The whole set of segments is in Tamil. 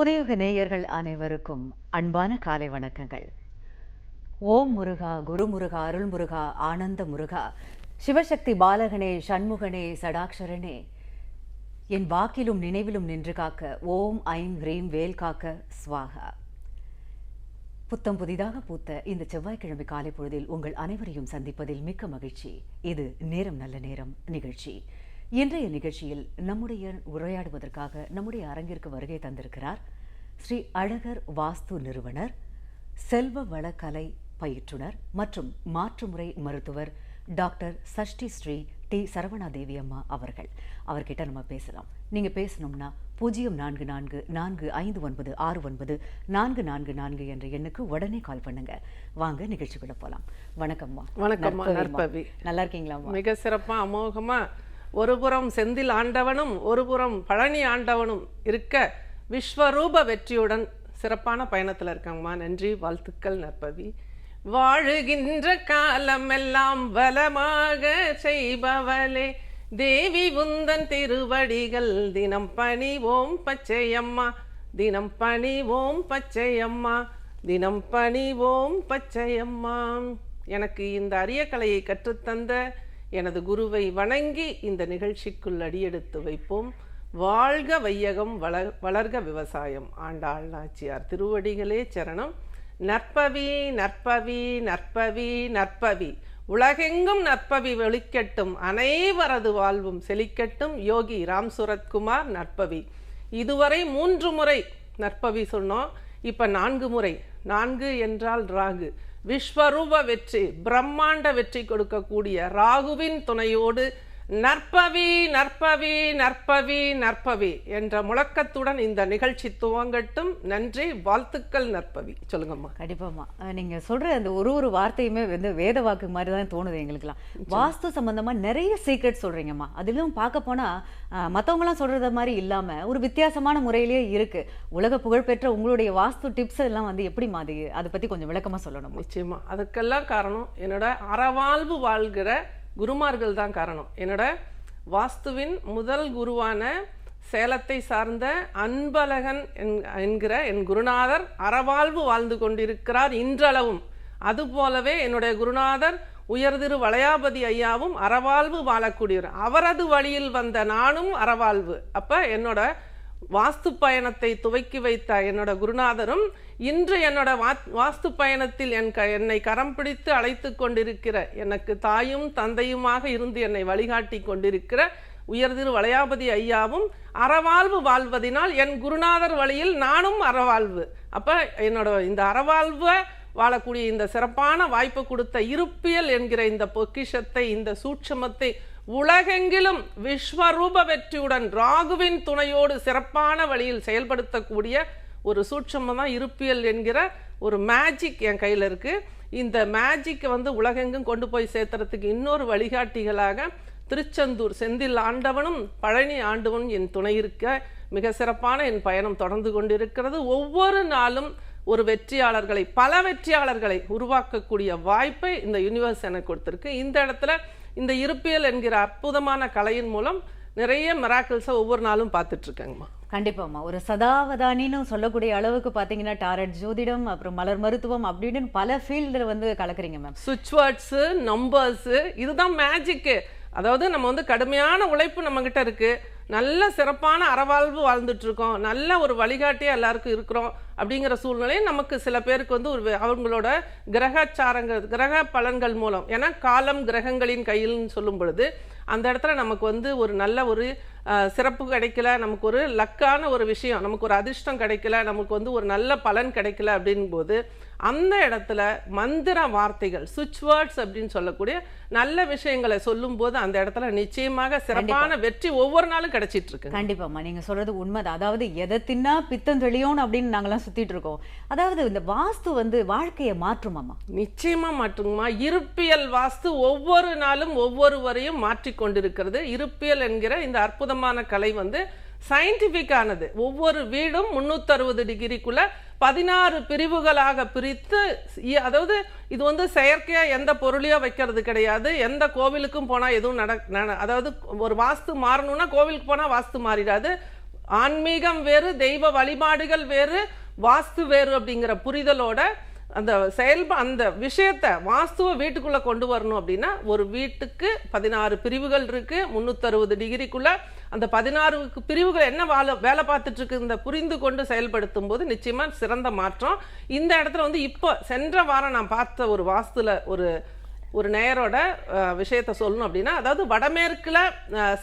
உதயோக நேயர்கள் அனைவருக்கும் அன்பான காலை வணக்கங்கள். ஓம் முருகா குரு முருகா அருள் முருகா ஆனந்த முருகா சிவசக்தி பாலகனே சண்முகனே சடாக்ஷரனே என் வாக்கிலும் நினைவிலும் நின்று காக்க ஓம் ஐம் ஹ்ரீம் வேல் காக்க ஸ்வாகா புத்தம் புதிதாக பூத்த இந்த செவ்வாய்க்கிழமை காலை பொழுதில் உங்கள் அனைவரையும் சந்திப்பதில் மிக்க மகிழ்ச்சி. இது நேரம் நல்ல நேரம் நிகழ்ச்சி. இன்றைய நிகழ்ச்சியில் நம்முடைய உரையாடுவதற்காக நம்முடைய அரங்கிற்கு வருகை தந்திருக்கிறார் ஸ்ரீ அழகர் வாஸ்து நிறுவனர் செல்வ வளக்கலை பயிற்றுனர் மற்றும் மாற்றுமுறை மருத்துவர் டாக்டர் சஷ்டி ஸ்ரீ டி சரவணா தேவி அம்மா அவர்கள். அவர்கிட்ட நம்ம பேசலாம். நீங்க பேசணும்னா பூஜ்ஜியம் நான்கு நான்கு நான்கு ஐந்து ஒன்பது ஆறு ஒன்பது நான்கு நான்கு நான்கு என்ற எண்ணுக்கு உடனே கால் பண்ணுங்க. வாங்க நிகழ்ச்சிக்குள்ள போலாம். வணக்கம்மா. நற்பவி. நல்லா இருக்கீங்களாம்மா மிக சிறப்பா அமோகமா ஒருபுறம் செந்தில் ஆண்டவனும் ஒருபுறம் பழனி ஆண்டவனும் இருக்க விஸ்வரூப வெற்றியுடன் சிறப்பான பயணத்தில் இருக்காங்கம்மா. நன்றி வாழ்த்துக்கள் நற்பவி. வாழுகின்ற காலமெல்லாம் வளமாக செய்பவளே. தேவி உந்தன் திருவடிகள் தினம் பணி ஓம் பச்சையம்மா. தினம் பணி ஓம் பச்சையம்மா. தினம் பணி ஓம் பச்சையம்மா. எனக்கு இந்த அரிய கலையை கற்றுத்தந்த எனது குருவை வணங்கி இந்த நிகழ்ச்சிக்குள் அடியெடுத்து வைப்போம். வாழ்க வையகம் வளர் வளர்க விவசாயம். ஆண்டாள் நாச்சியார் திருவடிகளே சரணம். நற்பவி நற்பவி நற்பவி நற்பவி. உலகெங்கும் நற்பவி ஒழிக்கட்டும் அனைவரது வாழ்வும் செழிக்கட்டும். யோகி ராம் சுரத்குமார் நற்பவி. இதுவரை மூன்று முறை நற்பவி சொன்னோம். இப்போ நான்கு முறை. நான்கு என்றால் ராகு. விஸ்வரூப வெற்றி பிரம்மாண்ட வெற்றி கொடுக்கக்கூடிய ராகுவின் துணையோடு நற்பவி நற்பவி நற்பவி நற்பவி என்ற முழக்கத்துடன் இந்த நிகழ்ச்சி துவங்கட்டும். நன்றி வாழ்த்துக்கள் நற்பவி. சொல்லுங்கம்மா. கண்டிப்பாம்மா. அஹ் நீங்க சொல்ற அந்த ஒரு ஒரு வார்த்தையுமே வந்து வேத வாக்கு மாதிரி தான் தோணுது எங்களுக்குலாம் வாஸ்து சம்பந்தமா நிறைய சீக்ரெட் சொல்றீங்கம்மா. அதிலும் பார்க்க போனா அஹ், மத்தவங்கலாம் சொல்றத மாதிரி இல்லாம ஒரு வித்தியாசமான முறையிலேயே இருக்கு. உலக புகழ்பெற்ற உங்களுடைய வாஸ்து டிப்ஸ் எல்லாம் வந்து எப்படி மாதிரி அதை பத்தி கொஞ்சம் விளக்கமா சொல்லணும் நிச்சயமா. அதுக்கெல்லாம் காரணம் என்னோட அறவாழ்வு வாழ்கிற குருமார்கள் தான் காரணம். என்னோட வாஸ்துவின் முதல் குருவான சேலத்தை சார்ந்த அன்பழகன் என்- என்கிற என் குருநாதர் அறவாழ்வு வாழ்ந்து கொண்டிருக்கிறார் இன்றளவும். அதுபோலவே என்னுடைய குருநாதர் உயர்திரு வளையாபதி ஐயாவும் அறவாழ்வு வாழக்கூடியவர். அவரது வழியில் வந்த நானும் அறவாழ்வு. அப்போ என்னோட வாஸ்து பயணத்தை துவக்கி வைத்த என்னோட குருநாதரும் இன்று என்னோட வா- வாஸ்து பயணத்தில் என் க என்னை கரம் பிடித்து அழைத்து கொண்டிருக்கிற எனக்கு தாயும் தந்தையுமாக இருந்து என்னை வழிகாட்டி கொண்டிருக்கிற உயர்திரு வளையாபதி ஐயாவும் அறவாழ்வு வாழ்வதினால் என் குருநாதர் வழியில் நானும் அறவாழ்வு. அப்போ என்னோட இந்த அறவாழ்வை வாழக்கூடிய இந்த சிறப்பான வாய்ப்பு கொடுத்த இருப்பியல் என்கிற இந்த பொக்கிஷத்தை இந்த சூட்சமத்தை உலகெங்கிலும் விஸ்வரூப வெற்றியுடன் ராகுவின் துணையோடு சிறப்பான வழியில் செயல்படுத்தக்கூடிய ஒரு சூட்சமம் தான் இருப்பியல் என்கிற ஒரு மேஜிக் என் கையில் இருக்கு. இந்த மேஜிக்கை வந்து உலகெங்கும் கொண்டு போய் சேர்த்துறதுக்கு இன்னொரு வழிகாட்டிகளாக திருச்செந்தூர் செந்தில் ஆண்டவனும் பழனி ஆண்டவனும் என் துணை இருக்க மிக சிறப்பான என் பயணம் தொடர்ந்து கொண்டிருக்கிறது. ஒவ்வொரு நாளும் ஒரு வெற்றியாளர்களை பல வெற்றியாளர்களை உருவாக்கக்கூடிய வாய்ப்பை இந்த யூனிவர்ஸ் எனக்கு கொடுத்துருக்கு. இந்த இடத்துல இந்த இருப்பியல் என்கிற அற்புதமான கலையின் மூலம் நிறைய மிராக்கிள்ஸை ஒவ்வொரு நாளும் பார்த்துட்டு இருக்கேங்கம்மா கண்டிப்பாம்மா. ஒரு சதாவதானின்னு சொல்லக்கூடிய அளவுக்கு பாத்தீங்கன்னா டாரட் ஜோதிடம் அப்புறம் மலர் மருத்துவம் அப்படின்னு பல ஃபீல்டில் வந்து கலக்குறீங்க மேம் சுவிட்ச் வேர்ட்ஸு நம்பர்ஸு இதுதான் மேஜிக்கு அதாவது நம்ம வந்து கடுமையான உழைப்பு நம்மக்கிட்ட இருக்கு. நல்ல சிறப்பான அறவாழ்வு வாழ்ந்துட்டுருக்கோம். நல்ல ஒரு வழிகாட்டியாக எல்லாருக்கும் இருக்கிறோம் அப்படிங்கிற சூழ்நிலையும் நமக்கு சில பேருக்கு வந்து ஒரு அவங்களோட கிரகச்சாரங்கள் கிரக பலன்கள் மூலம் ஏன்னா காலம் கிரகங்களின் கையில்னு சொல்லும் பொழுது அந்த இடத்துல நமக்கு வந்து ஒரு நல்ல ஒரு சிறப்பு கிடைக்கல நமக்கு ஒரு லக்கான ஒரு விஷயம் நமக்கு ஒரு அதிர்ஷ்டம் கிடைக்கல நமக்கு வந்து ஒரு நல்ல பலன் கிடைக்கல அப்படிங்கும்போது அந்த இடத்துல மந்திர வார்த்தைகள் சுவிட்ச் வேர்ட்ஸ் அப்படின்னு சொல்லக்கூடிய நல்ல விஷயங்களை சொல்லும்போது அந்த இடத்துல நிச்சயமாக சிறப்பான வெற்றி ஒவ்வொரு நாளும் கிடைச்சிட்டு இருக்கு கண்டிப்பாம்மா. நீங்க சொல்றது உண்மைதான். அதாவது எதை தின்னா பித்தம் தெளியும் அப்படின்னு நாங்கெல்லாம் சுத்திட்டு இருக்கோம். அதாவது இந்த வாஸ்து வந்து வாழ்க்கையை மாற்றுமாம்மா. நிச்சயமா மாற்றுங்கம்மா. இருப்பியல் வாஸ்து ஒவ்வொரு நாளும் ஒவ்வொருவரையும் மாற்றிக் கொண்டிருக்கிறது இருப்பியல் என்கிற இந்த அற்புதமான கலை வந்து சயின்டிஃபிக்கானது ஒவ்வொரு வீடும் முந்நூற்றறுபது டிகிரிக்குள்ள பதினாறு பிரிவுகளாக பிரித்து அதாவது இது வந்து செயற்கையாக எந்த பொருளையோ வைக்கிறது கிடையாது. எந்த கோவிலுக்கும் போனால் எதுவும் நட நட- அதாவது ஒரு வாஸ்து மாறணும்னா கோவிலுக்கு போனால் வாஸ்து மாறிடாது. ஆன்மீகம் வேறு தெய்வ வழிபாடுகள் வேறு வாஸ்து வேறு அப்படிங்கிற புரிதலோட அந்த செயல்ப அந்த விஷயத்தை வாஸ்துவை வீட்டுக்குள்ளே கொண்டு வரணும் அப்படின்னா ஒரு வீட்டுக்கு பதினாறு பிரிவுகள் இருக்குது முந்நூற்றறுபது டிகிரிக்குள்ளே அந்த பதினாறு பிரிவுகள் என்ன வேலை வேலை பார்த்துட்ருக்கு இந்த புரிந்து கொண்டு செயல்படுத்தும் போது நிச்சயமாக சிறந்த மாற்றம். இந்த இடத்துல வந்து இப்போ சென்ற வாரம் நான் பார்த்த ஒரு வாஸ்துல ஒரு ஒரு நேயரோட விஷயத்த விஷயத்தை சொல்லணும் அப்படின்னா அதாவது வடமேற்கில்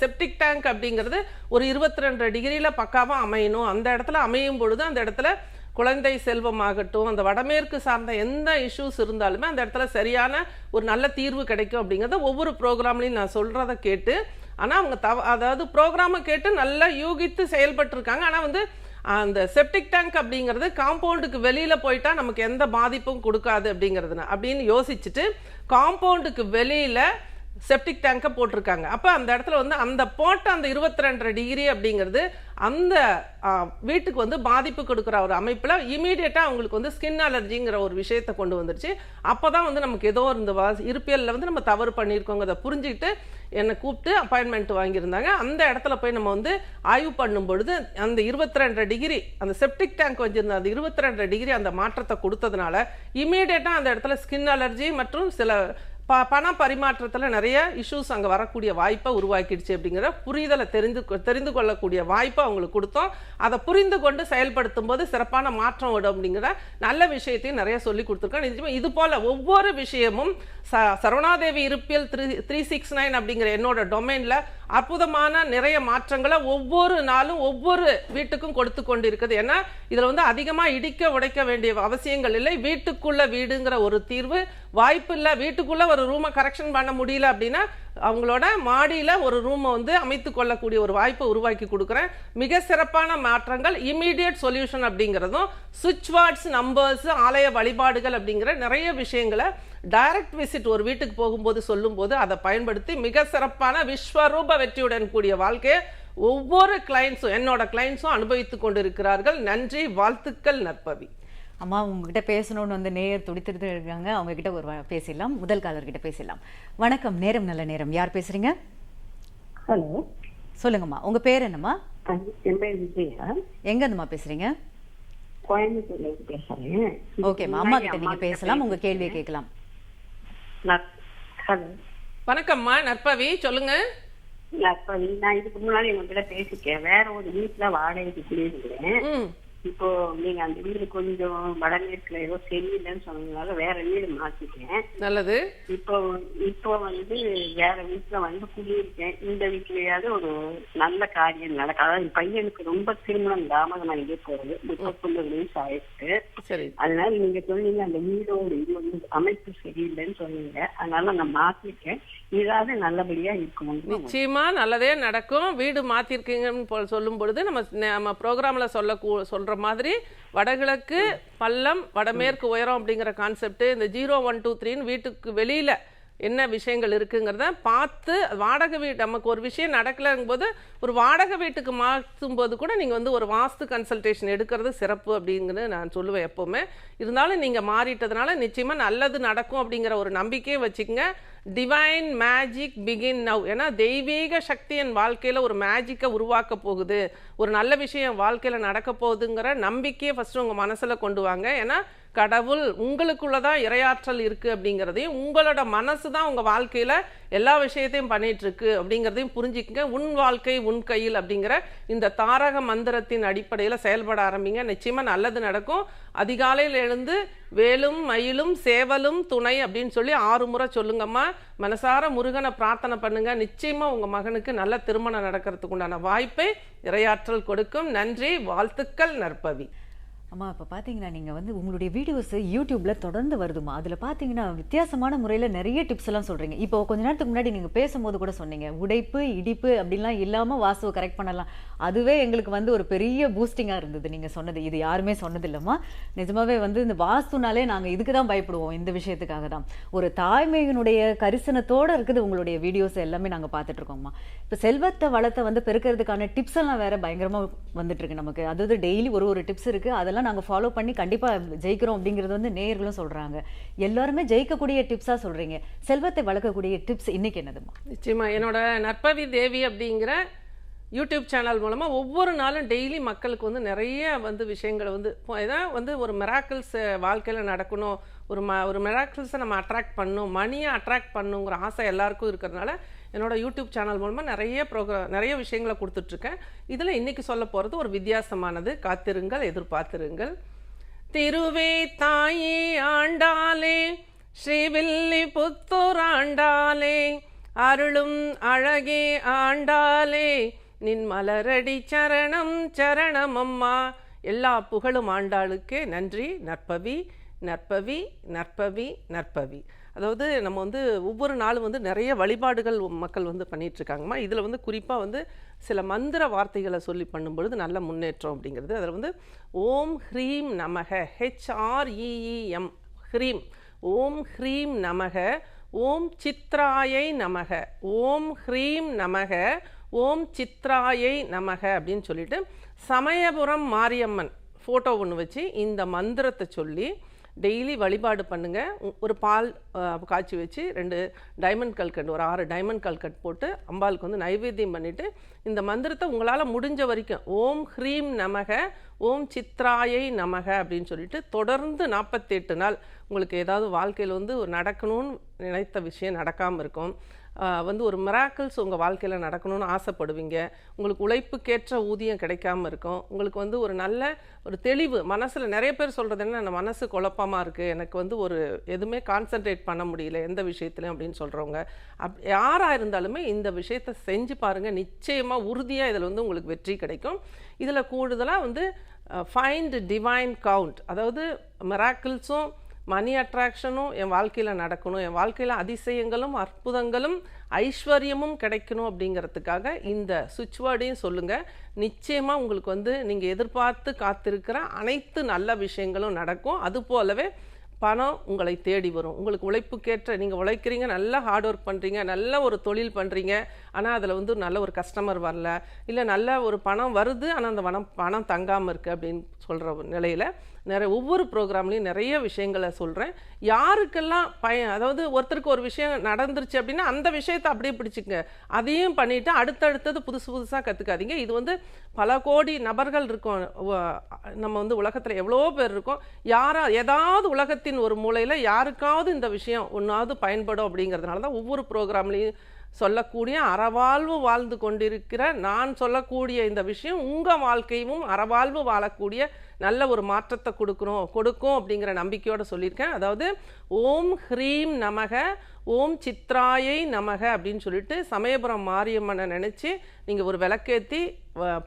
செப்டிக் டேங்க் அப்படிங்கிறது ஒரு இருபத்தி ரெண்டு டிகிரியில் பக்காவாக அமையணும். அந்த இடத்துல அமையும் பொழுது அந்த இடத்துல குழந்தை செல்வம் ஆகட்டும் அந்த வடமேற்கு சார்ந்த எந்த இஷ்யூஸ் இருந்தாலுமே அந்த இடத்துல சரியான ஒரு நல்ல தீர்வு கிடைக்கும் அப்படிங்கிறத ஒவ்வொரு ப்ரோக்ராம்லையும் நான் சொல்கிறத கேட்டு ஆனால் அவங்க தவ அதாவது ப்ரோக்ராமை கேட்டு நல்லா யூகித்து செயல்பட்டுருக்காங்க. ஆனால் வந்து அந்த செப்டிக் டேங்க் அப்படிங்கிறது காம்பவுண்டுக்கு வெளியில் போயிட்டா நமக்கு எந்த பாதிப்பும் கொடுக்காது அப்படிங்கிறதுனா அப்படின்னு யோசிச்சுட்டு காம்பவுண்டுக்கு வெளியில் செப்டிக் டேங்கை போட்டிருக்காங்க. அப்போ அந்த இடத்துல வந்து அந்த போட்ட அந்த இருபத்தி ரெண்டரை டிகிரி அப்படிங்கிறது அந்த வீட்டுக்கு வந்து பாதிப்பு கொடுக்குற ஒரு அமைப்பில் இமீடியட்டாக அவங்களுக்கு வந்து ஸ்கின் அலர்ஜிங்கிற ஒரு விஷயத்தை கொண்டு வந்துருச்சு. அப்போ தான் வந்து நமக்கு ஏதோ இந்த வா இருப்பியலில் வந்து நம்ம தவறு பண்ணியிருக்கோங்கிறத புரிஞ்சுக்கிட்டு என்னை கூப்பிட்டு அப்பாயின்மெண்ட் வாங்கியிருந்தாங்க. அந்த இடத்துல போய் நம்ம வந்து ஆய்வு பண்ணும் பொழுது அந்த இருபத்தி ரெண்டரை டிகிரி அந்த செப்டிக் டேங்க் வச்சிருந்த அந்த இருபத்தி ரெண்டரை டிகிரி அந்த மாற்றத்தை கொடுத்ததுனால இமீடியட்டாக அந்த இடத்துல ஸ்கின் அலர்ஜி மற்றும் சில ப பண பரிமாற்றத்தில் நிறைய இஷ்யூஸ் அங்கே வரக்கூடிய வாய்ப்பை உருவாக்கிடுச்சு அப்படிங்கிற புரிதலை தெரிந்து கொ- தெரிந்து கொள்ளக்கூடிய வாய்ப்பை அவங்களுக்கு கொடுத்தோம். அதை புரிந்து கொண்டு செயல்படுத்தும் போது சிறப்பான மாற்றம் விடும் அப்படிங்கிற நல்ல விஷயத்தையும் நிறைய சொல்லி கொடுத்துருக்கோம். நிஜமாக இது போல் ஒவ்வொரு விஷயமும் ச சரவணாதேவி இருப்பியல் த்ரீ த்ரீ சிக்ஸ் நைன் அப்படிங்கிற என்னோட டொமைனில் அற்புதமான நிறைய மாற்றங்களை ஒவ்வொரு நாளும் ஒவ்வொரு வீட்டுக்கும் கொடுத்து கொண்டு இருக்குது ஏன்னா இதில் வந்து அதிகமாக இடிக்க உடைக்க வேண்டிய அவசியங்கள் இல்லை. வீட்டுக்குள்ள வீடுங்கிற ஒரு தீர்வு வாய்ப்பு இல்லை வீட்டுக்குள்ள ஒரு ரூமை கரெக்ஷன் பண்ண முடியல அப்படின்னா அவங்களோட மாடியில் ஒரு ரூமை வந்து அமைத்து கொள்ளக்கூடிய ஒரு வாய்ப்பை உருவாக்கி கொடுக்குறேன். மிக சிறப்பான மாற்றங்கள் இமீடியட் சொல்யூஷன் அப்படிங்கிறதும் சுவிட்ச் வார்ட்ஸ் நம்பர்ஸ் ஆலய வழிபாடுகள் அப்படிங்கிற நிறைய விஷயங்களை டைரக்ட் விசிட் ஒரு வீட்டுக்கு போகும்போது சொல்லும்போது அதை பயன்படுத்தி மிக சிறப்பான விஸ்வரூப வெற்றியுடன் கூடிய வாழ்க்கையை ஒவ்வொரு கிளைண்ட்ஸும் என்னோட கிளைண்ட்ஸும் அனுபவித்துக் கொண்டிருக்கிறார்கள். நன்றி வாழ்த்துக்கள் நற்பவி. அம்மா உங்ககிட்ட பேசணும்னு வந்து நேயர் துடித்துட்டு இருக்காங்க. அவங்க கிட்ட ஒரு பேசிடலாம். முதல் காலர்கிட்ட பேசிடலாம். வணக்கம். நேரம் நல்ல நேரம். யார் பேசுறீங்க? ஹலோ. சொல்லுங்கம்மா. உங்க பேர் என்னம்மா? என் பேர் விஜயா. எங்க இருந்துமா பேசுறீங்க? கோயம்புத்தூர்ல பேசுறேன். ஓகேம்மா. அம்மா கிட்ட நீங்க பேசலாம். உங்க கேள்வியை கேட்கலாம். வணக்கம்மா. நற்பவி சொல்லுங்க. நான் இப்ப நான் இதுக்கு முன்னாடி உங்ககிட்ட பேசிருக்கேன் வேற ஒரு வீட்டுல வாடகைக்கு குடியிருந்தேன். இப்போ நீங்க அந்த வீடு கொஞ்சம் வடமேற்குல ஏதோ சரியில்லைன்னு சொன்னதுனால வேற வீடு மாத்திட்டேன். நல்லது. இப்போ இப்போ வந்து வேற வீட்டுல வந்து குடியிருக்கேன். இந்த வீட்லயாவது ஒரு நல்ல காரியம் நடக்கும் அதாவது பையனுக்கு ரொம்ப திருமணம் தாமதமாகிட்டே போகுது. முப்பத்தொன்பது வயசு ஆயிடுச்சு. சரி. அதனால நீங்க சொன்னீங்க அந்த வீடோட இது வந்து அமைப்பு சரியில்லைன்னு சொன்னீங்க. அதனால நான் மாத்திருக்கேன் இதாவது நல்லபடியா இருக்கும். நிச்சயமா நல்லதே நடக்கும். வீடு மாத்திருக்கீங்கன்னு போல் சொல்லும் பொழுது நம்ம நம்ம ப்ரோக்ராம்ல சொல்ல கூ- சொல்ற மாதிரி வடகிழக்கு பள்ளம் வடமேற்கு உயரம் அப்படிங்கிற கான்செப்ட் இந்த ஜீரோ ஒன் டூ த்ரீன்னு வீட்டுக்கு வெளியில என்ன விஷயங்கள் இருக்குங்கிறத பார்த்து வாடகை வீடு நமக்கு ஒரு விஷயம் நடக்கலைங்கும்போது ஒரு வாடகை வீட்டுக்கு மாற்றும் போது கூட நீங்கள் வந்து ஒரு வாஸ்து கன்சல்டேஷன் எடுக்கிறது சிறப்பு அப்படிங்கிறது நான் சொல்லுவேன் எப்போவுமே. இருந்தாலும் நீங்கள் மாறிட்டதுனால நிச்சயமாக நல்லது நடக்கும் அப்படிங்கிற ஒரு நம்பிக்கையை வச்சுக்கோங்க. டிவைன் மேஜிக் பிகின் நவ் ஏன்னா தெய்வீக சக்தி என் வாழ்க்கையில் ஒரு மேஜிக்கை உருவாக்க போகுது. ஒரு நல்ல விஷயம் வாழ்க்கையில் நடக்க போகுதுங்கிற நம்பிக்கையை ஃபஸ்ட்டு உங்கள் மனசில் கொண்டு வாங்க. ஏன்னா கடவுள் உங்களுக்குள்ள தான் இரையாற்றல் இருக்குது அப்படிங்கிறதையும் உங்களோட மனசு தான் உங்கள் வாழ்க்கையில் எல்லா விஷயத்தையும் பண்ணிகிட்ருக்கு அப்படிங்கிறதையும் புரிஞ்சுக்கங்க. உன் வாழ்க்கை உன் கையில் அப்படிங்கிற இந்த தாரக மந்திரத்தின் அடிப்படையில் செயல்பட ஆரம்பிங்க. நிச்சயமாக நல்லது நடக்கும். அதிகாலையில் எழுந்து வேலும் மயிலும் சேவலும் துணை அப்படின்னு சொல்லி ஆறு முறை சொல்லுங்கம்மா. மனசார முருகனை பிரார்த்தனை பண்ணுங்க. நிச்சயமாக உங்கள் மகனுக்கு நல்ல திருமணம் நடக்கிறதுக்கு உண்டான வாய்ப்பை இரையாற்றல் கொடுக்கும். நன்றி. வாழ்த்துக்கள் நற்பவி. அம்மா இப்போ பார்த்தீங்கன்னா நீங்கள் வந்து உங்களுடைய வீடியோஸ் யூடியூப்பில் தொடர்ந்து வருதுமா அதில் பார்த்தீங்கன்னா வித்தியாசமான முறையில் நிறைய டிப்ஸ் எல்லாம் சொல்கிறீங்க இப்போ கொஞ்ச நேரத்துக்கு முன்னாடி நீங்கள் பேசும்போது கூட சொன்னீங்க உடைப்பு இடிப்பு அப்படிலாம் இல்லாமல் வாஸ்துவை கரெக்ட் பண்ணலாம். அதுவே எங்களுக்கு வந்து ஒரு பெரிய பூஸ்டிங்காக இருந்தது நீங்கள் சொன்னது. இது யாருமே சொன்னது இல்லைம்மா நிஜமாவே வந்து இந்த வாஸ்துனாலே நாங்கள் இதுக்கு தான் பயப்படுவோம் இந்த விஷயத்துக்காக தான். ஒரு தாய்மையினுடைய கரிசனத்தோடு இருக்குது உங்களுடைய வீடியோஸ் எல்லாமே நாங்கள் பார்த்துட்ருக்கோம்மா இப்போ செல்வத்தை வளத்தை வந்து பெருக்கிறதுக்கான டிப்ஸ் எல்லாம் வேறு பயங்கரமாக வந்துட்டுருக்கு நமக்கு. அதாவது டெய்லி ஒரு ஒரு டிப்ஸ் இருக்குது அதெல்லாம் நாங்கள் ஃபாலோ பண்ணி கண்டிப்பாக ஜெயிக்கிறோம் அப்படிங்கிறது வந்து நேயர்களும் சொல்கிறாங்க எல்லாருமே ஜெயிக்கக்கூடிய டிப்ஸாக சொல்கிறீங்க செல்வத்தை வளர்க்கக்கூடிய டிப்ஸ் இன்னைக்கு என்னதுமா நிச்சயமாக என்னோட நற்பவி தேவி அப்படிங்கிற யூடியூப் சேனல் மூலமாக ஒவ்வொரு நாளும் டெய்லி மக்களுக்கு வந்து நிறைய வந்து விஷயங்களை வந்து இப்போ ஏதாவது வந்து ஒரு மெராக்கிள்ஸ் வாழ்க்கையில் நடக்கணும். ஒரு ம ஒரு மெராக்கிள்ஸை நம்ம அட்ராக்ட் பண்ணும் மணியை அட்ராக்ட் பண்ணணுங்கிற ஆசை எல்லாருக்கும் இருக்கிறதுனால என்னோடய யூடியூப் சேனல் மூலமாக நிறைய ப்ரோக்ரா நிறைய விஷயங்களை கொடுத்துட்ருக்கேன். இதில் இன்றைக்கி சொல்ல போகிறது ஒரு வித்தியாசமானது. காத்திருங்கள் எதிர்பார்த்திருங்கள். திருவே தாயே ஆண்டாலே ஸ்ரீவில்லி புத்தூர் ஆண்டாலே அருளும் அழகே ஆண்டாலே நின் மலரடி சரணம் சரணம் அம்மா. எல்லா புகழும் ஆண்டாளுக்கே. நன்றி நற்பவி நற்பவி நற்பவி நற்பவி. அதாவது நம்ம வந்து ஒவ்வொரு நாளும் வந்து நிறைய வழிபாடுகள் மக்கள் வந்து பண்ணிகிட்ருக்காங்கம்மா இதில் வந்து குறிப்பாக வந்து சில மந்திர வார்த்தைகளை சொல்லி பண்ணும்பொழுது நல்ல முன்னேற்றம் அப்படிங்கிறது. அதில் வந்து ஓம் ஹ்ரீம் நமக ஹெச்ஆர்இஇஎம் ஹ்ரீம். ஓம் ஹ்ரீம் நமக ஓம் சித்ராயை நமக ஓம் ஹ்ரீம் நமக ஓம் சித்ராயை நமக அப்படின்னு சொல்லிட்டு சமயபுரம் மாரியம்மன் ஃபோட்டோ ஒன்று வச்சு இந்த மந்திரத்தை சொல்லி டெய்லி வழிபாடு பண்ணுங்க. ஒரு பால் காய்ச்சி வச்சு ரெண்டு டைமண்ட் கல்கட் ஒரு ஆறு டைமண்ட் கல்கட் போட்டு அம்பாளுக்கு வந்து நைவேத்தியம் பண்ணிட்டு இந்த மந்திரத்தை உங்களால் முடிஞ்ச வரைக்கும் ஓம் ஹ்ரீம் நமக ஓம் சித்ராயை நமக அப்படின்னு சொல்லிட்டு தொடர்ந்து நாற்பத்தெட்டு நாள் உங்களுக்கு ஏதாவது வாழ்க்கையில் வந்து நடக்கணும்னு நினைத்த விஷயம் நடக்காமல் இருக்கும். வந்து ஒரு மிராக்கிள்ஸ் உங்கள் வாழ்க்கையில் நடக்கணும்னு ஆசைப்படுவீங்க. உங்களுக்கு உழைப்புக்கேற்ற ஊதியம் கிடைக்காம இருக்கும். உங்களுக்கு வந்து ஒரு நல்ல ஒரு தெளிவு மனசில் நிறைய பேர் சொல்கிறது என்ன "என் மனசு குழப்பமாக இருக்குது எனக்கு வந்து ஒரு எதுவுமே கான்சென்ட்ரேட் பண்ண முடியல. எந்த விஷயத்துலையும் அப்படின்னு சொல்கிறவங்க அப் யாராக இருந்தாலுமே இந்த விஷயத்தை செஞ்சு பாருங்கள் நிச்சயமாக உறுதியாக இதில் வந்து உங்களுக்கு வெற்றி கிடைக்கும். இதில் கூடுதலாக வந்து ஃபைண்ட் டிவைன் கவுண்ட் அதாவது மிராக்கிள்ஸும் மணி அட்ராக்ஷனும் என் வாழ்க்கையில் நடக்கணும். என் வாழ்க்கையில் அதிசயங்களும் அற்புதங்களும் ஐஸ்வர்யமும் கிடைக்கணும் அப்படிங்கிறதுக்காக இந்த சுவிட்ச் வேர்டையும் சொல்லுங்கள் நிச்சயமாக உங்களுக்கு வந்து நீங்கள் எதிர்பார்த்து காத்திருக்கிற அனைத்து நல்ல விஷயங்களும் நடக்கும். அது போலவே பணம் உங்களை தேடி வரும். உங்களுக்கு உழைப்புக்கேற்ற நீங்கள் உழைக்கிறீங்க நல்லா ஹார்ட் ஒர்க் பண்ணுறீங்க நல்ல ஒரு தொழில் பண்ணுறீங்க ஆனால் அதில் வந்து நல்ல ஒரு கஸ்டமர் வரல. இல்லை நல்ல ஒரு பணம் வருது ஆனால் அந்த பணம் பணம் தங்காமல் இருக்குது அப்படின்னு சொல்கிற நிலையில் நிறைய ஒவ்வொரு ப்ரோக்ராம்லேயும் நிறைய விஷயங்களை சொல்கிறேன் யாருக்கெல்லாம் பய அதாவது ஒருத்தருக்கு ஒரு விஷயம் நடந்துருச்சு அப்படின்னா அந்த விஷயத்தை அப்படியே பிடிச்சிங்க அதையும் பண்ணிவிட்டு அடுத்தடுத்தது புதுசு புதுசாக கற்றுக்காதீங்க இது வந்து பல கோடி நபர்கள் இருக்கோம். நம்ம வந்து உலகத்தில் எவ்வளோ பேர் இருக்கோம். யாரா ஏதாவது உலகத்தின் ஒரு மூலையில் யாருக்காவது இந்த விஷயம் ஒன்றாவது பயன்படும் அப்படிங்கிறதுனால தான் ஒவ்வொரு ப்ரோக்ராம்லேயும் சொல்லக்கூடிய அறவாழ்வு வாழ்ந்து கொண்டிருக்கிற நான் சொல்லக்கூடிய இந்த விஷயம் உங்கள் வாழ்க்கையும் அறவாழ்வு வாழக்கூடிய நல்ல ஒரு மாற்றத்தை கொடுக்கணும் கொடுக்கும் அப்படிங்கிற நம்பிக்கையோடு சொல்லியிருக்கேன். அதாவது ஓம் ஹ்ரீம் நமக ஓம் சித்ராயை நமக அப்படின்னு சொல்லிட்டு சமயபுரம் மாரியம்மனை நினச்சி நீங்கள் ஒரு விளக்கேற்றி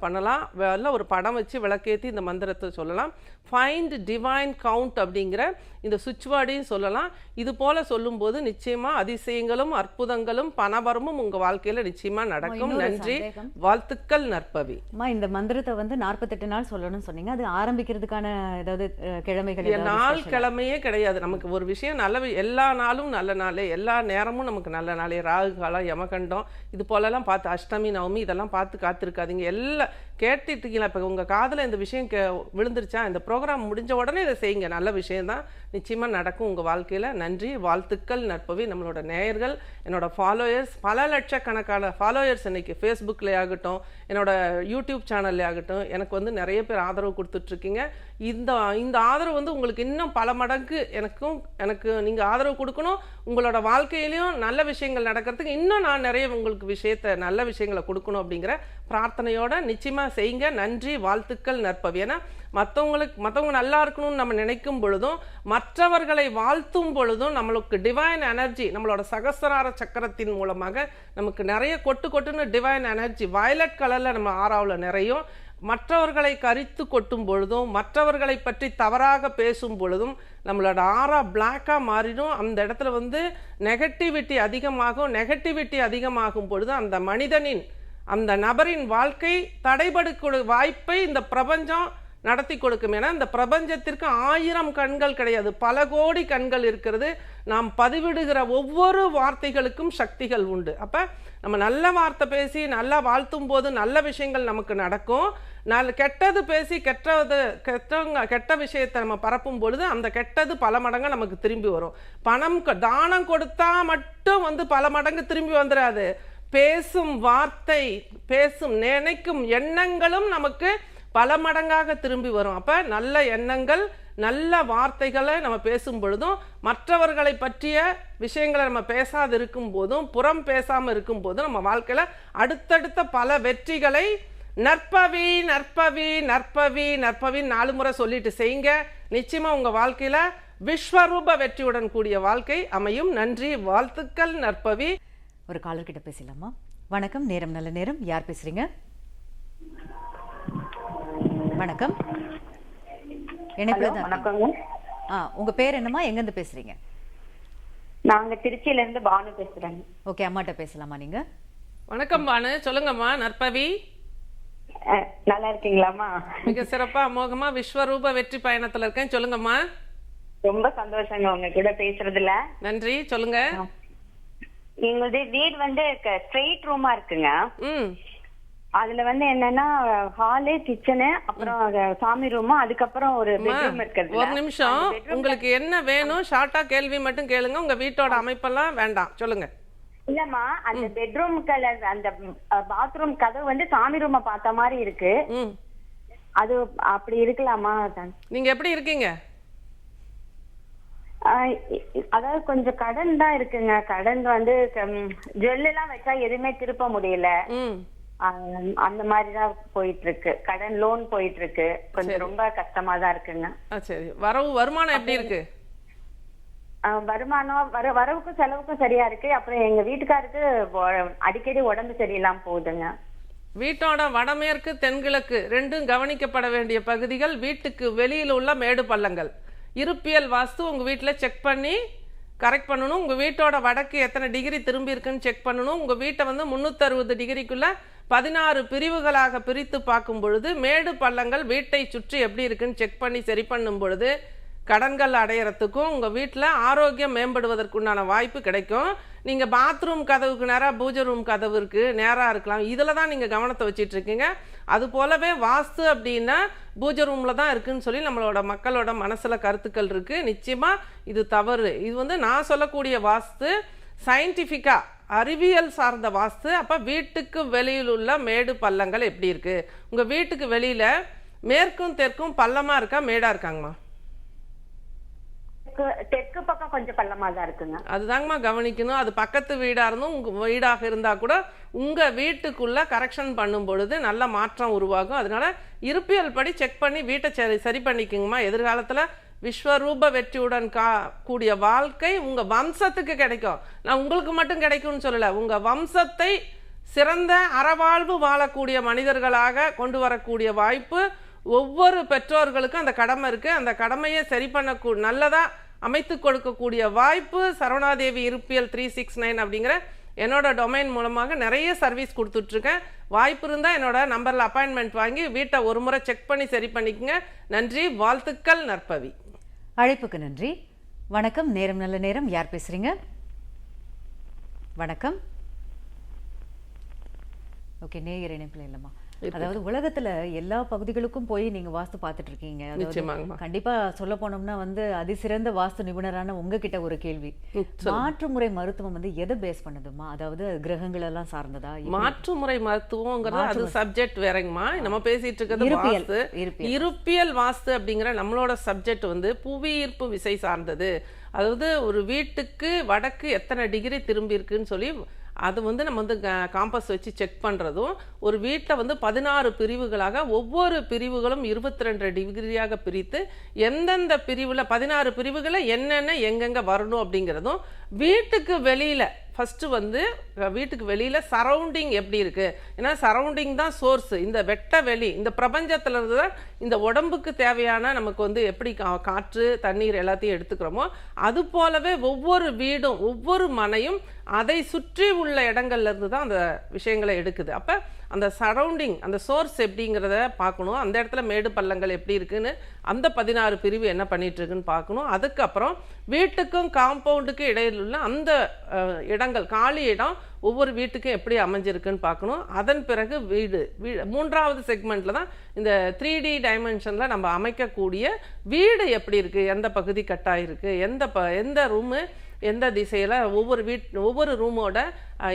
பண்ணலாம். இல்லை ஒரு படம் வச்சு விளக்கேற்றி இந்த மந்திரத்தை சொல்லலாம். ஃபைண்ட் டிவைன் கவுண்ட் அப்படிங்கிற இந்த சுவிட்ச் வேர்டையும் சொல்லலாம். இது போல சொல்லும்போது நிச்சயமா அதிசயங்களும் அற்புதங்களும் பணபரமும் உங்க வாழ்க்கையில நிச்சயமா நடக்கும். நன்றி. வாழ்த்துக்கள் நற்பவி. அம்மா இந்த மந்திரத்தை வந்து நாற்பத்தெட்டு நாள் சொல்லணும்னு சொன்னீங்க. அது ஆரம்பிக்கிறதுக்கான ஏதாவது கிழமைகள் நாள்? கிழமையே கிடையாது. நமக்கு ஒரு விஷயம் நல்ல எல்லா நாளும் நல்ல நாளே. எல்லா நேரமும் நமக்கு நல்ல நாளே. ராகு காலம் யமகண்டம் இது போலலாம் பார்த்து அஷ்டமி நவமி இதெல்லாம் பார்த்து காத்திருக்காதீங்க. எல்லாம் கேட்டுட்டு இருக்கீங்களா? இப்போ உங்கள் காதில் இந்த விஷயம் கே விழுந்துருச்சா? இந்த ப்ரோக்ராம் முடிஞ்ச உடனே இதை செய்யுங்க. நல்ல விஷயம்தான். நிச்சயமாக நடக்கும் உங்கள் வாழ்க்கையில். நன்றி வாழ்த்துக்கள். நட்பவி நம்மளோட நேயர்கள் என்னோட ஃபாலோயர்ஸ் பல லட்சக்கணக்கான ஃபாலோயர்ஸ் இன்றைக்கி ஃபேஸ்புக்கில் ஆகட்டும் என்னோட யூடியூப் சேனல்ல ஆகட்டும் எனக்கு வந்து நிறைய பேர் ஆதரவு கொடுத்துட்ருக்கீங்க. இந்த இந்த ஆதரவு வந்து உங்களுக்கு இன்னும் பல மடங்கு எனக்கும் எனக்கு நீங்கள் ஆதரவு கொடுக்கணும். உங்களோட வாழ்க்கையிலையும் நல்ல விஷயங்கள் நடக்கிறதுக்கு இன்னும் நான் நிறைய உங்களுக்கு விஷயத்த நல்ல விஷயங்களை கொடுக்கணும் அப்படிங்கிற பிரார்த்தனையோட நிச்சயமாக செய்யுங்க. நன்றி வாழ்த்துக்கள் நற்பவி. ஏன்னா மற்றவங்களுக்கு மற்றவங்க நல்லா இருக்கணும்னு நம்ம நினைக்கும் பொழுதும் மற்றவர்களை வாழ்த்தும் பொழுதும் நம்மளுக்கு டிவைன் எனர்ஜி நம்மளோட சகசரார சக்கரத்தின் மூலமாக நமக்கு நிறைய கொட்டு கொட்டுன்னு டிவைன் எனர்ஜி வயலட் கலரில் நம்ம ஆறாவில் நிறையும். மற்றவர்களை கரித்து கொட்டும் பொழுதும் மற்றவர்களை பற்றி தவறாக பேசும் பொழுதும் நம்மளோட ஆறா பிளாக்காக மாறிடும். அந்த இடத்துல வந்து நெகட்டிவிட்டி அதிகமாகும். நெகட்டிவிட்டி அதிகமாகும் பொழுது அந்த மனிதனின் அந்த நபரின் வாழ்க்கை தடைபடுக்கூடிய வாய்ப்பை இந்த பிரபஞ்சம் நடத்தி கொடுக்கும் என இந்த பிரபஞ்சத்திற்கு ஆயிரம் கண்கள் கிடையாது. பல கோடி கண்கள் இருக்கிறது. நாம் பதிவிடுகிற ஒவ்வொரு வார்த்தைகளுக்கும் சக்திகள் உண்டு. அப்போ நம்ம நல்ல வார்த்தை பேசி நல்லா வாழ்த்தும் போது நல்ல விஷயங்கள் நமக்கு நடக்கும். நல்ல கெட்டது பேசி கெட்டது கெட்டவங்க கெட்ட விஷயத்தை நம்ம பரப்பும் பொழுது அந்த கெட்டது பல மடங்கு நமக்கு திரும்பி வரும். பணம் க- தானம் கொடுத்தா மட்டும் வந்து பல மடங்கு திரும்பி வந்துடாது பேசும் வார்த்தை பேசும் நினைக்கும் எண்ணங்களும் நமக்கு பல மடங்காக திரும்பி வரும். அப்போ நல்ல எண்ணங்கள் நல்ல வார்த்தைகளை நம்ம பேசும் பொழுதும் மற்றவர்களை பற்றிய விஷயங்களை நம்ம பேசாது இருக்கும் போதும் புறம் பேசாமல் இருக்கும் போதும் நம்ம வாழ்க்கையில் அடுத்தடுத்த பல வெற்றிகளை நற்பவி நற்பவி நற்பவி நற்பவி நாலு முறை சொல்லிட்டு செய்யுங்க. நிச்சயமாக உங்கள் வாழ்க்கையில் விஸ்வரூப வெற்றியுடன் கூடிய வாழ்க்கை அமையும். நன்றி வாழ்த்துக்கள் நற்பவி. ஒரு காலர்கிட்ட பேசலாமா? வணக்கம் நேரம் நல்ல நேரம். யார் பேசுறீங்க? வணக்கம். இணைப்புல தான் இருக்கீங்க. வணக்கங்க. ஆ உங்க பேர் என்னம்மா? எங்கேருந்து பேசுறீங்க? நாங்க திருச்சியில இருந்து பானு பேசுறேங்க ஓகே அம்மாட்ட பேசலாமா நீங்க? வணக்கம் பானு. சொல்லுங்கம்மா நற்பவி. நல்லா இருக்கீங்களாம்மா? மிக சிறப்பா அமோகமா விஸ்வரூப வெற்றி பயணத்துல இருக்கேன். சொல்லுங்கம்மா. ரொம்ப சந்தோஷங்க உங்க கூட பேசுறதுல. நன்றி சொல்லுங்க. எங்களுடைய வீடு வந்து ஸ்ட்ரெயிட் ரூமா இருக்குங்க. அதுல வந்து என்னன்னா ஹாலு கிச்சனு அப்புறம் சாமி ரூமு அதுக்கப்புறம் ஒரு பெட்ரூம் இருக்கிறது ஒரு நிமிஷம். உங்களுக்கு என்ன வேணும் ஷார்ட்டா கேள்வி மட்டும் கேளுங்க. உங்க வீட்டோட அமைப்பெல்லாம் வேண்டாம். சொல்லுங்க. இல்லம்மா அந்த பெட்ரூம் கலர் அந்த பாத்ரூம் கதவு வந்து சாமி ரூமை பார்த்த மாதிரி இருக்கு. அது அப்படி இருக்கலாமா. நீங்க எப்படி இருக்கீங்க? அதாவது கொஞ்சம் கடன் தான் இருக்குங்க. கடன் வந்து ஜுவல் எல்லாம் வச்சா எதுவுமே திருப்ப முடியல. அந்த மாதிரி தான் போயிட்டு இருக்கு கடன் லோன் போயிட்டு இருக்கு கொஞ்சம் ரொம்ப கஷ்டமா தான் இருக்குங்க சரி. வரவு வருமானம் எப்படி இருக்கு? வருமானம் வர வரவுக்கும் செலவுக்கும் சரியா இருக்கு. அப்புறம் எங்க வீட்டுக்காருக்கு அடிக்கடி உடம்பு சரியில்லாம போகுதுங்க. வீட்டோட வடமேற்கு தென்கிழக்கு ரெண்டும் கவனிக்கப்பட வேண்டிய பகுதிகள் வீட்டுக்கு வெளியில் உள்ள மேடு பள்ளங்கள். இருப்பியல் வாஸ்து உங்க வீட்டில் செக் பண்ணி கரெக்ட் பண்ணணும். உங்க வீட்டோட வடக்கு எத்தனை டிகிரி திரும்பி இருக்குன்னு செக் பண்ணணும். உங்க வீட்டை வந்து முந்நூற்றறுபது டிகிரிக்குள்ள பதினாறு பிரிவுகளாக பிரித்து பார்க்கும் பொழுது மேடு பள்ளங்கள் வீட்டை சுற்றி எப்படி இருக்குன்னு செக் பண்ணி சரி பண்ணும் பொழுது கடன்கள் அடையிறதுக்கும் உங்கள் வீட்டில் ஆரோக்கியம் மேம்படுவதற்குண்டான வாய்ப்பு கிடைக்கும். நீங்கள் பாத்ரூம் கதவுக்கு நேராக பூஜை ரூம் கதவு இருக்குது நேராக இருக்கலாம். இதில் தான் நீங்கள் கவனத்தை வச்சிட்டு இருக்கீங்க. அது போலவே வாஸ்து அப்படின்னா பூஜை ரூமில் தான் இருக்குதுன்னு சொல்லி நம்மளோட மக்களோட மனசில் கருத்துக்கள் இருக்குது நிச்சயமாக இது தவறு. இது வந்து நான் சொல்லக்கூடிய வாஸ்து சயின்டிஃபிக்காக அறிவியல் சார்ந்த வாஸ்து அப்போ வீட்டுக்கு வெளியில் உள்ள மேடு பள்ளங்கள் எப்படி இருக்குது உங்கள் வீட்டுக்கு வெளியில் மேற்கும் தெற்கும் பள்ளமாக இருக்கா மேடாக இருக்காங்கம்மா? தெற்கு- பக்கம் கொஞ்சம் பள்ளமா தான் இருக்குங்க. அதுதாங்கம்மா கவனிக்கணும். அது பக்கத்து வீடாக இருந்தும் உங்கள் வீடாக இருந்தால் கூட உங்கள் வீட்டுக்குள்ளே கரெக்ஷன் பண்ணும் பொழுது நல்ல மாற்றம் உருவாகும். அதனால இருப்பியல் படி செக் பண்ணி வீட்டை சரி சரி பண்ணிக்கோங்கம்மா. எதிர்காலத்தில் விஸ்வரூப வெற்றியுடன் கா கூடிய வாழ்க்கை உங்கள் வம்சத்துக்கு கிடைக்கும். நான் உங்களுக்கு மட்டும் கிடைக்கும்னு சொல்லலை. உங்கள் வம்சத்தை சிறந்த அறவாழ்வு வாழக்கூடிய மனிதர்களாக கொண்டு வரக்கூடிய வாய்ப்பு ஒவ்வொரு பெற்றோர்களுக்கும் அந்த கடமை இருக்குது அந்த கடமையை சரி பண்ணக்கூ நல்லதாக அமைத்து கொடுக்கக்கூடிய வாய்ப்பு சரவணாதேவி இருப்பியல் த்ரீ சிக்ஸ் நைன் அப்படிங்கிற என்னோட டொமைன் மூலமாக நிறைய சர்வீஸ் கொடுத்துட்ருக்கேன். வாய்ப்பு இருந்தால் என்னோட நம்பரில் அப்பாயின்மெண்ட் வாங்கி வீட்டை ஒரு முறை செக் பண்ணி சரி பண்ணிக்கோங்க. நன்றி வாழ்த்துக்கள் நற்பவி. அழைப்புக்கு நன்றி. வணக்கம். நேரம் நல்ல நேரம். யார் பேசுறீங்க? வணக்கம். ஓகே நேயர் இணைப்பில் இல்லைம்மா. அதாவது உலகத்துல எல்லா பகுதிகளுக்கும் போய் நீங்க வாஸ்து பார்த்துட்டு இருக்கீங்க. கண்டிப்பா சொல்ல போனோம்னா வந்து அதிசிறந்த வாஸ்து நிபுணரான உங்ககிட்ட ஒரு கேள்வி. மாற்று முறை மருத்துவம் வந்து எதை பேஸ் பண்ணுதுமா அதாவது கிரகங்கள் எல்லாம் சார்ந்ததா? மாற்று முறை மருத்துவங்கிறது அது சப்ஜெக்ட் வேறங்கம்மா. நம்ம பேசிட்டு இருக்கிறது வாஸ்து. இருப்பியல். இருப்பியல் வாஸ்து அப்படிங்கிற நம்மளோட சப்ஜெக்ட் வந்து புவி ஈர்ப்பு விசை சார்ந்தது. அதாவது ஒரு வீட்டுக்கு வடக்கு எத்தனை டிகிரி திரும்பி இருக்குன்னு சொல்லி அது வந்து நம்ம வந்து காம்பஸ் வச்சு செக் பண்ணுறதும் ஒரு வீட்டில் வந்து பதினாறு பிரிவுகளாக ஒவ்வொரு பிரிவுகளும் இருபத்தி ரெண்டு டிகிரியாக பிரித்து எந்தெந்த பிரிவில் பதினாறு பிரிவுகளை என்னென்ன எங்கெங்கே வரணும் அப்படிங்கிறதும் வீட்டுக்கு வெளியில் ஃபஸ்ட்டு வந்து வீட்டுக்கு வெளியில் சரௌண்டிங் எப்படி இருக்குது ஏன்னா சரௌண்டிங் தான் சோர்ஸ் இந்த வெட்ட வெளி இந்த பிரபஞ்சத்தில் இருந்து தான் இந்த உடம்புக்கு தேவையான நமக்கு வந்து எப்படி கா- காற்று தண்ணீர் எல்லாத்தையும் எடுத்துக்கிறோமோ அது போலவே ஒவ்வொரு வீடும் ஒவ்வொரு மனையும் அதை சுற்றி உள்ள இடங்கள்லேருந்து தான் அந்த விஷயங்களை எடுக்குது. அப்போ அந்த சரௌண்டிங் அந்த சோர்ஸ் எப்படிங்கிறத பார்க்கணும். அந்த இடத்துல மேடு பள்ளங்கள் எப்படி இருக்குன்னு அந்த பதினாறு பிரிவு என்ன பண்ணிட்டு இருக்குன்னு பார்க்கணும். அதுக்கப்புறம் வீட்டுக்கும் காம்பவுண்டுக்கும் இடையில் உள்ள அந்த இடங்கள் காலி இடம் ஒவ்வொரு வீட்டுக்கும் எப்படி அமைஞ்சிருக்குன்னு பார்க்கணும். அதன் பிறகு வீடு வீ மூன்றாவது செக்மெண்ட்டில் தான் இந்த த்ரீ டி டைமென்ஷனில் நம்ம அமைக்கக்கூடிய வீடு எப்படி இருக்குது எந்த பகுதி கட்டாயிருக்கு எந்த ப எந்த ரூமு எந்த திசையில் ஒவ்வொரு வீட் ஒவ்வொரு ரூமோட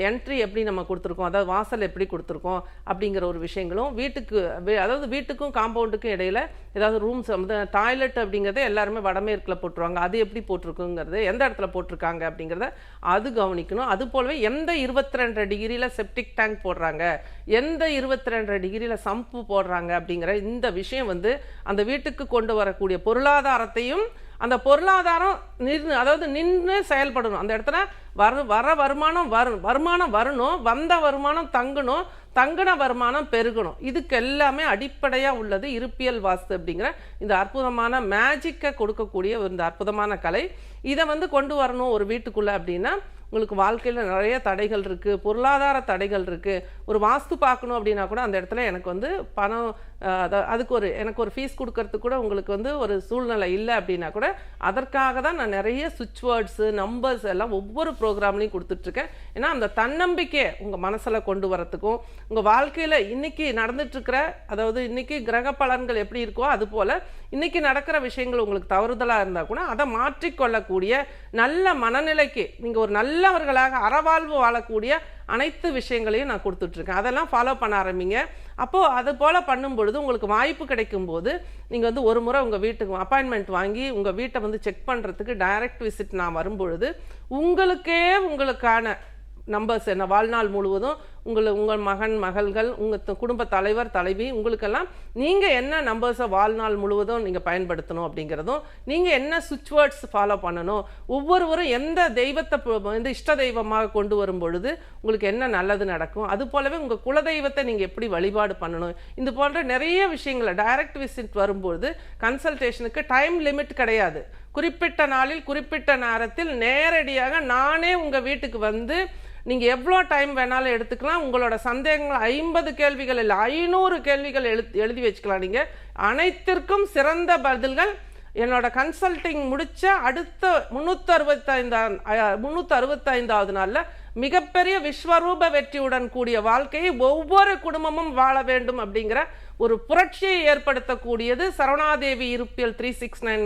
என்ட்ரி எப்படி நம்ம கொடுத்துருக்கோம்? அதாவது வாசல் எப்படி கொடுத்துருக்கோம்? அப்படிங்கிற ஒரு விஷயங்களும் வீட்டுக்கு அதாவது வீட்டுக்கும் காம்பவுண்டுக்கும் இடையில ஏதாவது ரூம்ஸ் வந்து டாய்லெட் அப்படிங்கிறத எல்லாருமே வடமேற்கில் போட்டுருவாங்க. அது எப்படி போட்டிருக்குங்கிறது எந்த இடத்துல போட்டிருக்காங்க அப்படிங்கிறத அது கவனிக்கணும். அது போலவே எந்த இருபத்தி ரெண்டு டிகிரியில் செப்டிக் டேங்க் போடுறாங்க? எந்த இருபத்தி ரெண்டு டிகிரியில் சம்பு போடுறாங்க அப்படிங்கிற இந்த விஷயம் வந்து அந்த வீட்டுக்கு கொண்டு வரக்கூடிய பொருளாதாரத்தையும் அந்த பொருளாதாரம் நின்று அதாவது நின்று செயல்படணும். அந்த இடத்துல வர வர வருமானம் வரும். வருமானம் வரணும் வந்த வருமானம் தங்கணும் தங்கின வருமானம் பெருகணும். இதுக்கு எல்லாமே அடிப்படையாக உள்ளது இருப்பியல் வாஸ்து அப்படிங்கிற இந்த அற்புதமான மேஜிக்கை கொடுக்கக்கூடிய ஒரு இந்த அற்புதமான கலை. இதை வந்து கொண்டு வரணும் ஒரு வீட்டுக்குள்ளே அப்படின்னா உங்களுக்கு வாழ்க்கையில் நிறைய தடைகள் இருக்குது பொருளாதார தடைகள் இருக்குது ஒரு வாஸ்து பார்க்கணும் அப்படின்னா கூட அந்த இடத்துல எனக்கு வந்து பணம் அதுக்கு ஒரு எனக்கு ஒரு ஃபீஸ் கொடுக்கறதுக்கு கூட உங்களுக்கு வந்து ஒரு சூழ்நிலை இல்லை அப்படின்னா கூட அதற்காக தான் நான் நிறைய சுவிட்ச் வேர்ட்ஸு நம்பர்ஸ் எல்லாம் ஒவ்வொரு ப்ரோக்ராம்லையும் கொடுத்துட்ருக்கேன். ஏன்னா அந்த தன்னம்பிக்கையை உங்கள் மனசில் கொண்டு வரத்துக்கும் உங்கள் வாழ்க்கையில் இன்றைக்கி நடந்துட்டுருக்கிற அதாவது இன்றைக்கி கிரக பலன்கள் எப்படி இருக்கோ அது போல் இன்றைக்கி நடக்கிற விஷயங்கள் உங்களுக்கு தவறுதலாக இருந்தால் கூட அதை மாற்றிக்கொள்ளக்கூடிய நல்ல மனநிலைக்கு நீங்கள் ஒரு நல்லவர்களாக அறவாழ்வு வாழக்கூடிய அனைத்து விஷயங்களையும் நான் கொடுத்துட்ருக்கேன். அதெல்லாம் ஃபாலோ பண்ண ஆரம்பிங்க. அப்போது அது போல் பண்ணும் பொழுது உங்களுக்கு வாய்ப்பு கிடைக்கும் போது நீங்கள் வந்து ஒரு முறை உங்கள் வீட்டுக்கு அப்பாயின்மெண்ட் வாங்கி உங்கள் வீட்டை வந்து செக் பண்ணுறதுக்கு டைரக்ட் விசிட் நான் வரும்பொழுது உங்களுக்கே உங்களுக்கான நம்பர்ஸ் என்ன வாழ்நாள் முழுவதும் உங்களை உங்கள் மகன் மகள்கள் உங்கள் குடும்ப தலைவர் தலைவி உங்களுக்கெல்லாம் நீங்கள் என்ன நம்பர்ஸை வாழ்நாள் முழுவதும் நீங்கள் பயன்படுத்தணும் அப்படிங்கிறதும் நீங்கள் என்ன சுவிட்ச் வேர்ட்ஸ் ஃபாலோ பண்ணணும் ஒவ்வொருவரும் எந்த தெய்வத்தை பு- வந்து இஷ்ட தெய்வமாக கொண்டு வரும் பொழுது உங்களுக்கு என்ன நல்லது நடக்கும் அது போலவே உங்கள் குலதெய்வத்தை நீங்கள் எப்படி வழிபாடு பண்ணணும் இது போன்ற நிறைய விஷயங்களை டைரக்ட் விசிட் வரும்பொழுது கன்சல்டேஷனுக்கு டைம் லிமிட் கிடையாது. குறிப்பிட்ட நாளில் குறிப்பிட்ட நேரத்தில் நேரடியாக நானே உங்கள் வீட்டுக்கு வந்து நீங்கள் எவ்வளோ டைம் வேணாலும் எடுத்துக்கலாம். உங்களோட சந்தேகங்கள் ஐம்பது கேள்விகள் இல்லை ஐநூறு கேள்விகள் எழு எழுதி வச்சுக்கலாம் நீங்கள் அனைத்திற்கும் சிறந்த பதில்கள். என்னோட கன்சல்டிங் முடித்த அடுத்த முந்நூற்றி அறுபத்தைந்தா முந்நூற்றி அறுபத்தைந்தாவது நாளில் மிகப்பெரிய விஸ்வரூப வெற்றியுடன் கூடிய வாழ்க்கையை ஒவ்வொரு குடும்பமும் வாழ வேண்டும் அப்படிங்கிற ஒரு புரட்சியை ஏற்படுத்தக்கூடியது சரவணாதேவி இருப்பியல் த்ரீ சிக்ஸ் நைன்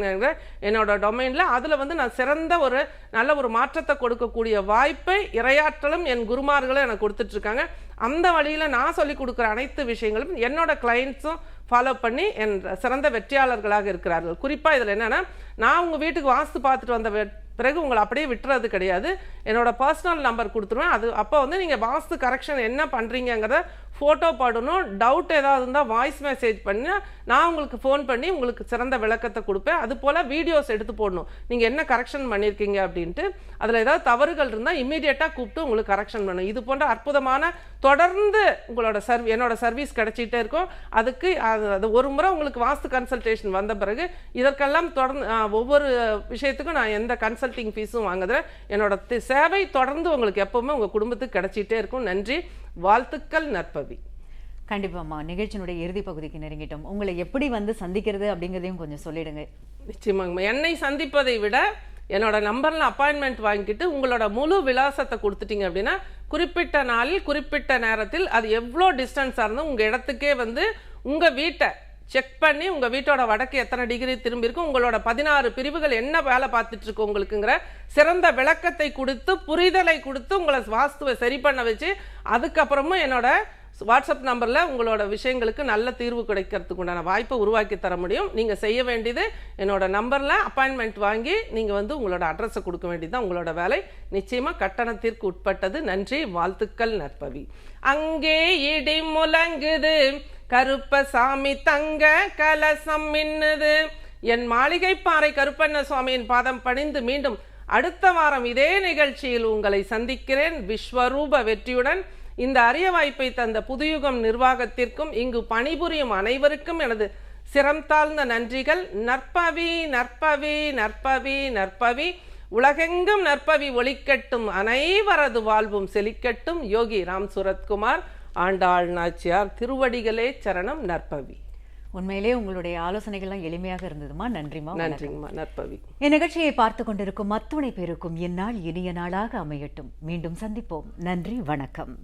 என்னோட டொமைனில் அதில் வந்து நான் சிறந்த ஒரு நல்ல ஒரு மாற்றத்தை கொடுக்கக்கூடிய வாய்ப்பை இரையாற்றலும் என் குருமார்களும் எனக்கு கொடுத்துட்ருக்காங்க. அந்த வழியில் நான் சொல்லிக் கொடுக்குற அனைத்து விஷயங்களும் என்னோட கிளைண்ட்ஸும் ஃபாலோ பண்ணி என் சிறந்த வெற்றியாளர்களாக இருக்கிறார்கள். குறிப்பாக இதில் என்னென்னா நான் உங்கள் வீட்டுக்கு வாஸ்து பார்த்துட்டு வந்த பிறகு உங்களை அப்படியே விட்டுறது கிடையாது. என்னோட பர்சனல் நம்பர் கொடுத்துருவேன். அது அப்போ வந்து நீங்கள் வாஸ்து கரெக்ஷன் என்ன பண்ணுறீங்கிறத ஃபோட்டோ பாடணும். டவுட் ஏதாவது இருந்தால் வாய்ஸ் மெசேஜ் பண்ணி. நான் உங்களுக்கு ஃபோன் பண்ணி உங்களுக்கு சிறந்த விளக்கத்தை கொடுப்பேன். அது போல் வீடியோஸ் எடுத்து போடணும். நீங்கள் என்ன கரெக்ஷன் பண்ணியிருக்கீங்க அப்படின்ட்டு அதில் ஏதாவது தவறுகள் இருந்தால் இமீடியட்டாக கூப்பிட்டு உங்களுக்கு கரெக்ஷன் பண்ணணும். இது போன்ற அற்புதமான தொடர்ந்து உங்களோட சர்வ் என்னோட சர்வீஸ் கிடச்சிட்டே இருக்கும். அதுக்கு அது அது ஒரு முறை உங்களுக்கு வாஸ்து கன்சல்டேஷன் வந்த பிறகு இதற்கெல்லாம் தொடர்ந்து ஒவ்வொரு விஷயத்துக்கும் நான் எந்த கன்சல்டிங் ஃபீஸும் வாங்குறேன் என்னோட சேவை தொடர்ந்து உங்களுக்கு எப்போவுமே உங்கள் குடும்பத்துக்கு கிடைச்சிட்டே இருக்கும். நன்றி. வாழ்த்துக்கள் நற்பவி. கண்டிப்பாம்மா நிகழ்ச்சியினுடைய இறுதி பகுதிக்கு நெருங்கிட்டோம். உங்களை எப்படி வந்து சந்திக்கிறது அப்படிங்கிறதையும் கொஞ்சம் சொல்லிடுங்க. நிச்சயமாங்கம்மா. என்னை சந்திப்பதை விட என்னோட நம்பரில் அப்பாயின்மெண்ட் வாங்கிட்டு உங்களோட முழு விலாசத்தை கொடுத்துட்டீங்க அப்படின்னா குறிப்பிட்ட நாளில் குறிப்பிட்ட நேரத்தில் அது எவ்வளோ டிஸ்டன்ஸாக இருந்தும் உங்கள் இடத்துக்கே வந்து உங்கள் வீட்டை செக் பண்ணி உங்கள் வீட்டோட வடக்கு எத்தனை டிகிரி திரும்பியிருக்கும் உங்களோட பதினாறு பிரிவுகள் என்ன வேலை பார்த்துட்டு இருக்கு உங்களுக்குங்கிற சிறந்த விளக்கத்தை கொடுத்து புரிதலை கொடுத்து உங்களை வாஸ்துவை சரி பண்ண வச்சு அதுக்கப்புறமும் என்னோட வாட்ஸ்அப் நம்பரில் உங்களோட விஷயங்களுக்கு நல்ல தீர்வு கிடைக்கிறதுக்கு உண்டான வாய்ப்பை உருவாக்கி தர முடியும். நீங்கள் செய்ய வேண்டியது என்னோட நம்பரில் அப்பாயின்மெண்ட் வாங்கி நீங்கள் வந்து உங்களோட அட்ரஸை கொடுக்க வேண்டியது தான் உங்களோட வேலை. நிச்சயமாக கட்டணத்திற்கு உட்பட்டது. நன்றி வாழ்த்துக்கள் நற்பவி. அங்கே இடி முழங்குது. கருப்பசாமி தங்க கலசம் மின்னுது. என் மாளிகை பாறை கருப்பண்ண சுவாமியின் பாதம் பணிந்து மீண்டும் அடுத்த வாரம் இதே நிகழ்ச்சியில் உங்களை சந்திக்கிறேன். விஸ்வரூப வெற்றியுடன் இந்த அரிய வாய்ப்பை தந்த புதுயுகம் நிர்வாகத்திற்கும் இங்கு பணிபுரியும் அனைவருக்கும் எனது சிரம் தாழ்ந்த நன்றிகள். நற்பவி நற்பவி நற்பவி நற்பவி. உலகெங்கும் நற்பவி ஒளிக்கட்டும். அனைவரது வாழ்வும் செழிக்கட்டும். யோகி ராம் சுரத்குமார் ஆண்டாள் நாச்சியார் திருவடிகளே சரணம் நற்பவி. உண்மையிலே உங்களுடைய ஆலோசனைகள்லாம் எளிமையாக இருந்ததுமா? நன்றிமா. நன்றிங்கம்மா நற்பவி. இந்நிகழ்ச்சியை பார்த்து கொண்டிருக்கும் அத்துணை பேருக்கும் இந்நாள் இனிய நாளாக அமையட்டும். மீண்டும் சந்திப்போம். நன்றி வணக்கம்.